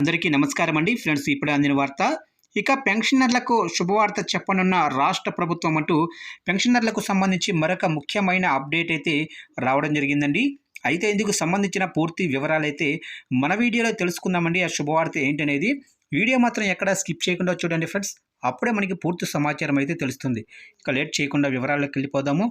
అందరికీ నమస్కారం అండి. ఫ్రెండ్స్ ఇప్పుడు అందిన వార్త. ఇక పెన్షనర్లకు శుభవార్త చెప్పనున్న రాష్ట్ర ప్రభుత్వం అంటూ పెన్షనర్లకు సంబంధించి మరొక ముఖ్యమైన అప్డేట్ అయితే రావడం జరిగిందండి. అయితే ఇందుకు సంబంధించిన పూర్తి వివరాలు అయితే మన వీడియోలో తెలుసుకుందామండి. ఆ శుభవార్త ఏంటనేది వీడియో మాత్రం ఎక్కడా స్కిప్ చేయకుండా చూడండి ఫ్రెండ్స్. అప్పుడే మనకి పూర్తి సమాచారం అయితే తెలుస్తుంది. ఇక లేట్ చేయకుండా వివరాల్లోకి వెళ్ళిపోదాము.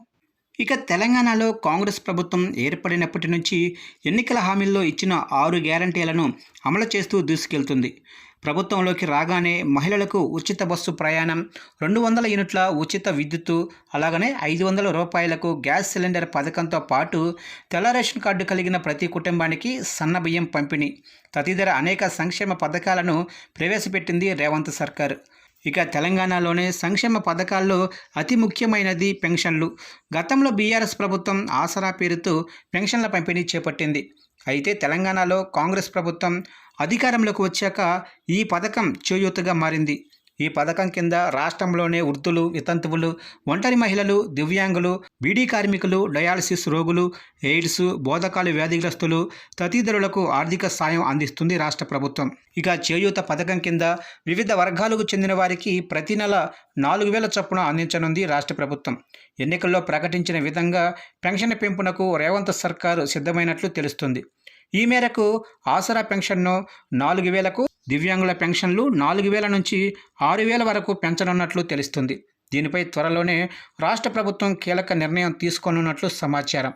ఇక తెలంగాణలో కాంగ్రెస్ ప్రభుత్వం ఏర్పడినప్పటి నుంచి ఎన్నికల హామీల్లో ఇచ్చిన ఆరు గ్యారంటీలను అమలు చేస్తూ దూసుకెళ్తుంది. ప్రభుత్వంలోకి రాగానే మహిళలకు ఉచిత బస్సు ప్రయాణం రెండు వందల యూనిట్ల ఉచిత విద్యుత్తు అలాగనే ఐదు వందల రూపాయలకు గ్యాస్ సిలిండర్ పథకంతో పాటు తెల్ల రేషన్ కార్డు కలిగిన ప్రతి కుటుంబానికి సన్నబియ్యం పంపిణీ. తదితర అనేక సంక్షేమ పథకాలను ప్రవేశపెట్టింది రేవంత్ సర్కారు. ఇక తెలంగాణలోనే సంక్షేమ పథకాల్లో అతి ముఖ్యమైనది పెన్షన్లు. గతంలో బీఆర్ఎస్ ప్రభుత్వం ఆసరా పేరుతో పెన్షన్ల పంపిణీ చేపట్టింది. అయితే తెలంగాణలో కాంగ్రెస్ ప్రభుత్వం అధికారంలోకి వచ్చాక ఈ పథకం చేయూతగా మారింది. ఈ పథకం కింద రాష్ట్రంలోనే వృద్ధులు వితంతువులు ఒంటరి మహిళలు దివ్యాంగులు బీడీ కార్మికులు డయాలసిస్ రోగులు ఎయిడ్స్ బోధకాలు వ్యాధిగ్రస్తులు తదితరులకు ఆర్థిక సాయం అందిస్తుంది రాష్ట్ర ప్రభుత్వం. ఇక చేయూత పథకం కింద వివిధ వర్గాలకు చెందిన వారికి ప్రతి నెల నాలుగు వేల చొప్పున అందించనుంది రాష్ట్ర ప్రభుత్వం. ఎన్నికల్లో ప్రకటించిన విధంగా పెన్షన్ పెంపునకు రేవంత్ సర్కారు సిద్ధమైనట్లు తెలుస్తుంది. ఈ మేరకు ఆసరా పెన్షన్ను నాలుగు వేలకు దివ్యాంగుల పెన్షన్లు నాలుగు వేల నుంచి ఆరు వేల వరకు పెంచనున్నట్లు తెలుస్తుంది. దీనిపై త్వరలోనే రాష్ట్ర ప్రభుత్వం కీలక నిర్ణయం తీసుకోనున్నట్లు సమాచారం.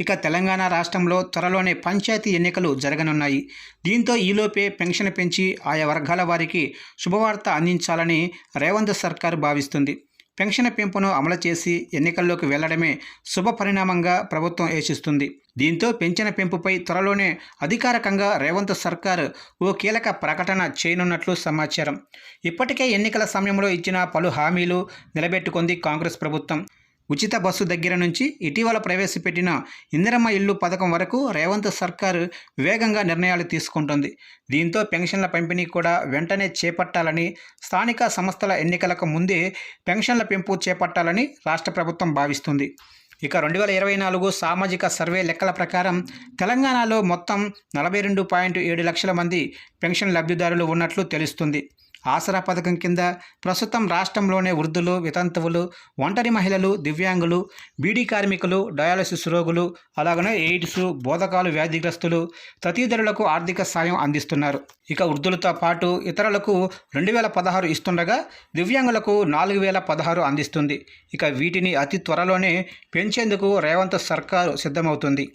ఇక తెలంగాణ రాష్ట్రంలో త్వరలోనే పంచాయతీ ఎన్నికలు జరగనున్నాయి. దీంతో ఈలోపే పెన్షన్ పెంచి ఆయా వర్గాల వారికి శుభవార్త అందించాలని రేవంత్ సర్కార్ భావిస్తుంది. పెన్షన్ పెంపును అమలు చేసి ఎన్నికల్లోకి వెళ్ళడమే శుభ పరిణామంగా ప్రభుత్వం యోచిస్తుంది దీంతో పెన్షన్ పెంపుపై త్వరలోనే అధికారికంగా రేవంత్ సర్కార్ ఓ కీలక ప్రకటన చేయనున్నట్లు సమాచారం. ఇప్పటికే ఎన్నికల సమయంలో ఇచ్చిన పలు హామీలు నిలబెట్టుకుంది కాంగ్రెస్ ప్రభుత్వం. ఉచిత బస్సు దగ్గర నుంచి ఇటీవల ప్రవేశపెట్టిన ఇందిరమ్మ ఇల్లు పథకం వరకు రేవంత్ సర్కార్ వేగంగా నిర్ణయాలు తీసుకుంటుంది. దీంతో పెన్షన్ల పంపిణీ కూడా వెంటనే చేపట్టాలని స్థానిక సంస్థల ఎన్నికలకు ముందే పెన్షన్ల పెంపు చేపట్టాలని రాష్ట్ర ప్రభుత్వం భావిస్తుంది. ఇక రెండు వేల ఇరవై నాలుగు సామాజిక సర్వే లెక్కల ప్రకారం తెలంగాణలో మొత్తం నలభై రెండు పాయింట్ ఏడు లక్షల మంది పెన్షన్ లబ్ధిదారులు ఉన్నట్లు తెలుస్తుంది. ఆసరా పథకం కింద ప్రస్తుతం రాష్ట్రంలోనే వృద్ధులు వితంతువులు ఒంటరి మహిళలు దివ్యాంగులు బీడీ కార్మికులు డయాలసిస్ రోగులు అలాగనే ఎయిడ్స్ బోధకాలు వ్యాధిగ్రస్తులు తదితరులకు ఆర్థిక సాయం అందిస్తున్నారు. ఇక వృద్ధులతో పాటు ఇతరులకు రెండు వేల పదహారు ఇస్తుండగా దివ్యాంగులకు నాలుగు వేల పదహారు అందిస్తుంది. ఇక వీటిని అతి త్వరలోనే పెంచేందుకు రేవంత్ సర్కారు సిద్ధమవుతుంది.